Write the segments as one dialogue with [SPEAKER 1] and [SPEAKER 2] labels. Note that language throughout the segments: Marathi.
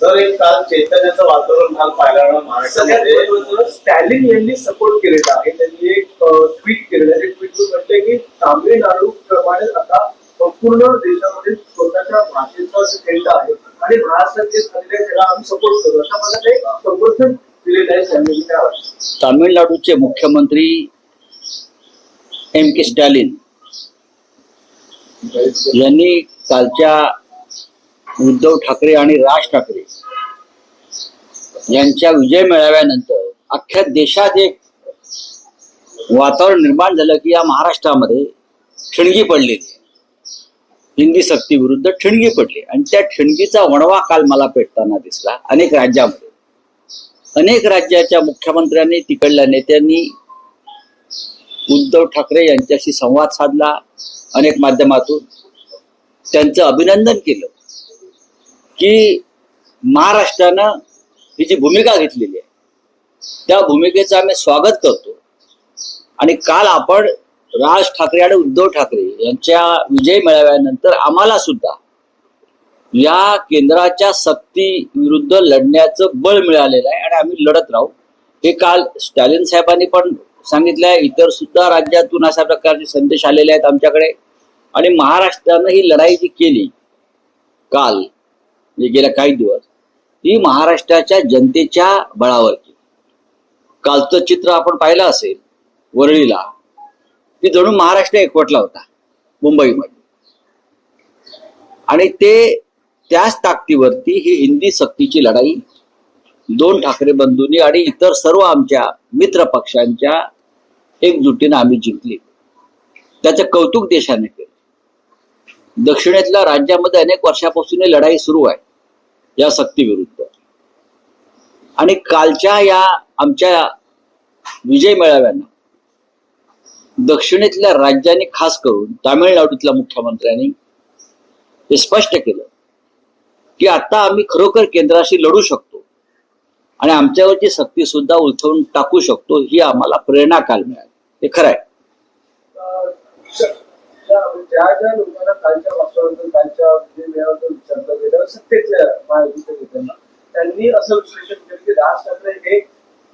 [SPEAKER 1] तर एक काल चैतन्याचं वातावरण काल पाहायला महाराष्ट्रामध्ये
[SPEAKER 2] महत्वाचं स्टॅलिन यांनी सपोर्ट केलेला आहे. त्यांनी एक ट्विट केलेलं आहे. ट्विट म्हटलंय की तामिळनाडू प्रमाणे आता संपूर्ण देशामध्ये स्वतःच्या भाषेचा जो ट्रेंड आहे आणि महाराष्ट्रात जे झालेलं त्याला आम्ही सपोर्ट करू. अशा प्रकारे एक संवर्धन दिलेलं आहे त्यांनी
[SPEAKER 3] तामिळनाडूचे मुख्यमंत्री एम के स्टॅलिन यांनी कालच्या उद्धव ठाकरे आणि राज ठाकरे यांच्या विजय मेळाव्यानंतर अख्ख्या देशात एक वातावरण निर्माण झालं की या महाराष्ट्रामध्ये ठिणगी पडलेली हिंदी सक्ती विरुद्ध ठिणगी पडली आणि त्या ठिणगीचा वणवा काल मला पेटताना दिसला अनेक राज्यामध्ये. अनेक राज्याच्या मुख्यमंत्र्यांनी तिकडल्या नेत्यांनी उद्धव ठाकरे यांच्याशी संवाद साधला अनेक माध्यमातून. त्यांचं अभिनंदन केलं. की महाराष्ट्रानं ही जी भूमिका घेतलेली आहे त्या भूमिकेचं आम्ही स्वागत करतो. आणि काल आपण राज ठाकरे आणि उद्धव ठाकरे यांच्या विजय मेळाव्यानंतर आम्हाला सुद्धा या केंद्राच्या सक्ती विरुद्ध लढण्याचं बळ मिळालेलं आहे आणि आम्ही लढत राहू. हे काल स्टॅलिन साहेबांनी पण सांगितलं आहे. इतर सुद्धा राज्यातून अशा प्रकारचे संदेश आलेले आहेत आमच्याकडे. आणि महाराष्ट्रानं ही लढाई जी केली काल म्हणजे गेल्या काही दिवस ही महाराष्ट्राच्या जनतेच्या बळावर केली कालचं चित्र आपण पाहिलं असेल वरळीला. की जणू महाराष्ट्र एकवटला होता मुंबईमध्ये. आणि ते त्याच ताकदीवरती ही हिंदी सक्तीची लढाई दोन ठाकरे बंधूंनी आणि इतर सर्व आमच्या मित्र पक्षांच्या एकजुटीनं आम्ही जिंकली. त्याचं कौतुक देशाने केलं. दक्षिणेतल्या राज्यामध्ये अनेक वर्षापासून ही लढाई सुरू आहे. या सक्तीविरुद्ध. आणि कालच्या या आमच्या विजय मेळाव्यानं दक्षिणेतल्या राज्यांनी खास करून तामिळनाडूतल्या मुख्यमंत्र्यांनी हे स्पष्ट केलं की आता आम्ही खरोखर केंद्राशी लढू शकतो आणि आमच्यावरची सक्ती सुद्धा उलथवून टाकू शकतो ही आम्हाला प्रेरणा काल मिळाली. हे खरं आहे.
[SPEAKER 2] ज्या ज्या लोकांना कालच्या वास्तवाबद्दल कालच्या विजयमेळाबद्दल विचारलं गेलं सत्तेतल्या महायुतीच्या नेत्यांना त्यांनी असं विश्लेषण केलं की राज ठाकरे हे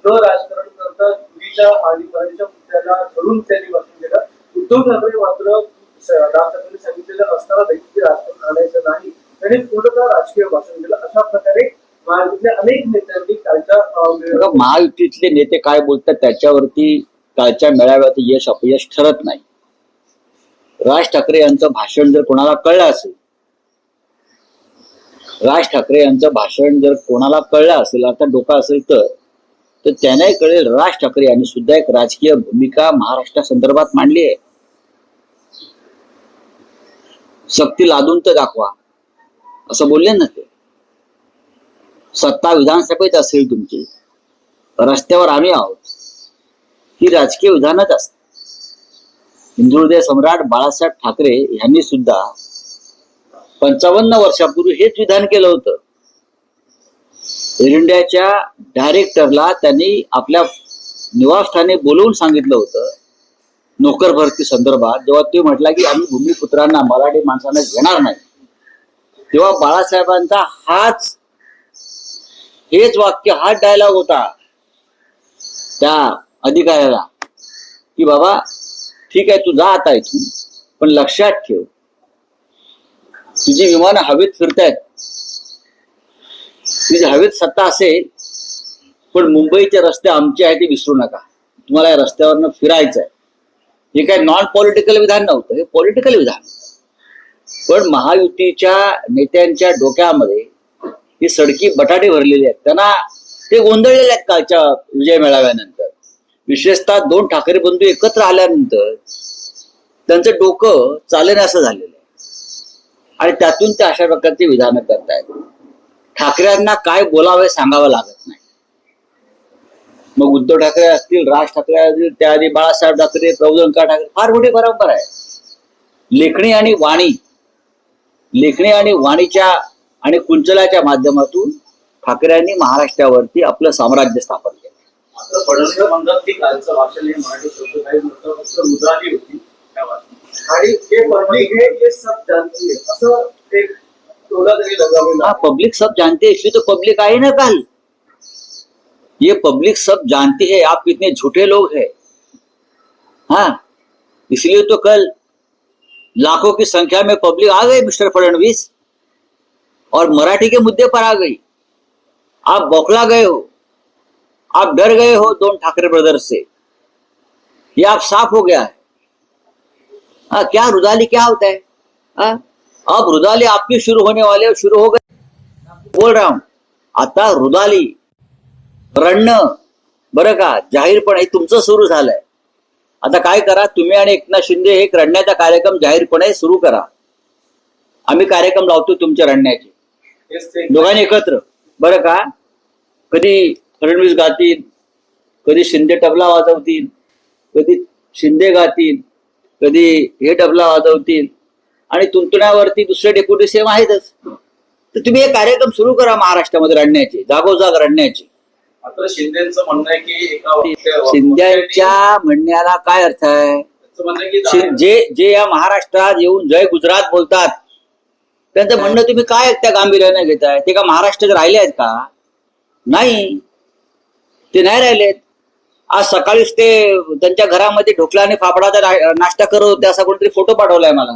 [SPEAKER 2] न राजकारण करता चुकीच्या आणि बऱ्याचशा मुद्द्याला धरून त्यांनी भाषण केलं उद्धव ठाकरे मात्र राज ठाकरे सांगितलेलं असताना देखील की राजकारण आणायचं नाही. त्यांनी पूर्णतः राजकीय भाषण केलं. अशा प्रकारे महायुतीतल्या अनेक नेत्यांनी कालच्या
[SPEAKER 3] महायुतीतले नेते काय बोलतात त्याच्यावरती कालच्या मेळाव्यात यश अपयश ठरत नाही. राज ठाकरे यांचं भाषण जर कोणाला कळलं असेल राज ठाकरे यांचं भाषण जर कोणाला कळलं असेल आता डोका असेल तर तर त्याने कळेल राज ठाकरे यांनी सुद्धा एक राजकीय भूमिका महाराष्ट्रा संदर्भात मांडली आहे. सक्ती लादून तर दाखवा. असं बोलले ना ते. सत्ता विधानसभेत असेल तुमची रस्त्यावर आम्ही आहोत. ही राजकीय विधानच असते. हिंदुहृदय सम्राट बाळासाहेब ठाकरे यांनी सुद्धा पंचावन्न वर्षापूर्वी हेच विधान केलं होतं. एअर इंडियाच्या डायरेक्टरला त्यांनी आपल्या निवासस्थानी बोलवून सांगितलं होतं. नोकर भरती संदर्भात जेव्हा ते म्हटला की आम्ही भूमिपुत्रांना मराठी माणसांना घेणार नाही तेव्हा बाळासाहेबांचा हाच हेच वाक्य हाच डायलॉग होता त्या अधिकाऱ्याला की बाबा ठीक आहे तू जा आता इथून. पण लक्षात ठेव. तुझी विमानं हवेत फिरतायत. तुझी हवेत सत्ता असेल पण मुंबईचे रस्ते आमचे आहे ते विसरू नका. तुम्हाला या रस्त्यावरनं फिरायचं आहे हे काय नॉन पॉलिटिकल विधान नव्हतं हे पॉलिटिकल विधान. पण महायुतीच्या नेत्यांच्या डोक्यामध्ये ही सडकी बटाटे भरलेली आहेत. त्यांना ते गोंधळलेले आहेत कालच्या विजय मेळाव्यानंतर विशेषतः दोन ठाकरे बंधू एकत्र आल्यानंतर त्यांचं डोकं चालेल असं झालेलं आहे. आणि त्यातून ते अशा प्रकारची विधानं करतायत. ठाकरेंना काय बोलावे सांगावं लागत नाही. मग उद्धव ठाकरे असतील राज ठाकरे असतील त्याआधी बाळासाहेब ठाकरे प्रभुदंका ठाकरे फार मोठी परंपरा आहे. लेखणी आणि वाणी लेखणी आणि वाणीच्या आणि कुंचलाच्या माध्यमातून ठाकरेंनी महाराष्ट्रावरती आपलं साम्राज्य स्थापन केलं
[SPEAKER 1] फडणवीस म्हणतात कालचं भाषण हे मराठी शब्द काही नव्हतं फक्त मुद्राली होती
[SPEAKER 2] आणि हे पब्लिक हे ये सब जानती है असं एक तोडा तरी लगावेला
[SPEAKER 3] हाँ पब्लिक सब जानते हैं इसलिए तो पब्लिक आई ना कल. ये पब्लिक सब जानती है आप कितने झूठे लोग हैं. हाँ इसलिए तो कल लाखों की संख्या में पब्लिक आ गई मिस्टर फडणवीस और मराठी के मुद्दे पर आ गई। आप बौखला गए हो। आप डर गए हो दोन ठाकरे ब्रदर्स से। ये आप साफ हो गया है। आ, क्या रुदाली क्या होता है? हाँ अब रुदाली आपकी शुरू होने वाले हो, शुरू हो गए। बोल रहा हूं आता रुदाली रडणं बरं का जाहीरपणे हे तुमचं सुरू झालंय. आता काय करा तुम्ही आणि एकनाथ शिंदे एक रडण्याचा कार्यक्रम जाहीरपणे सुरू करा. आम्ही कार्यक्रम लावतो तुमच्या रडण्याचे. दोघांनी एकत्र. बरं का? कधी फडणवीस गातील कधी शिंदे तबला वाजवतील कधी शिंदे गातील कधी हे तबला वाजवतील आणि तुंतुण्यावरती दुसरे डेप्युटी सेम आहेतच. तर तुम्ही हे कार्यक्रम सुरू करा महाराष्ट्रामध्ये रडण्याचे जागोजाग रडण्याचे.
[SPEAKER 1] मात्र शिंदेचं म्हणणं आहे की एका वक्त्या-
[SPEAKER 3] शिंद्यांच्या म्हणण्याला काय अर्थ आहे? जे जे या महाराष्ट्रात येऊन जय गुजरात बोलतात त्यांचं म्हणणं तुम्ही काय त्या गांभीर्याने घेताय? ते का महाराष्ट्रात राहिले आहेत का? नाही. ते नाही राहिलेत आज सकाळीच ते त्यांच्या घरामध्ये ढोकळा आणि फाफडाचा नाश्ता करत होते असा कोणतरी फोटो पाठवलाय मला.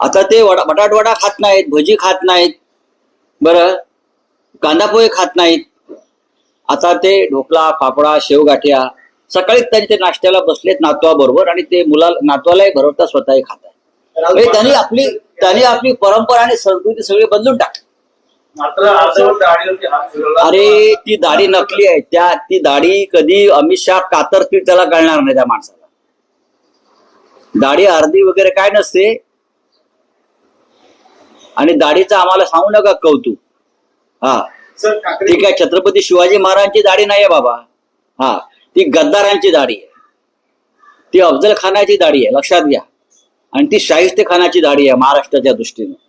[SPEAKER 3] आता ते वडा बटाट वडा खात नाहीत भजी खात नाहीत बरं कांदा पोहे खात नाहीत. आता ते ढोकळा फाफडा शेवगाठ्या सकाळीच त्यांनी ते नाश्त्याला बसलेत नातवाबरोबर आणि ते मुला नातवालाही भरवता स्वतःही खात आहे म्हणजे त्यांनी आपली त्यांनी आपली परंपरा आणि संस्कृती सगळी बदलून टाकली. अरे ती दाढी नकली आहे. त्या ती दाढी कधी अमित शहा कातरतील त्याला कळणार नाही त्या माणसाला. दाढी अर्धी वगैरे काय नसते. आणि दाढीचं आम्हाला सांगू नका कौतुक. हा. ती काय छत्रपती शिवाजी महाराजांची दाढी नाही आहे बाबा. हा. ती गद्दारांची दाढी आहे. ती अफजल खानाची दाढी आहे. लक्षात घ्या. आणि ती शाहिस्ते खानाची दाढी आहे महाराष्ट्राच्या दृष्टीने.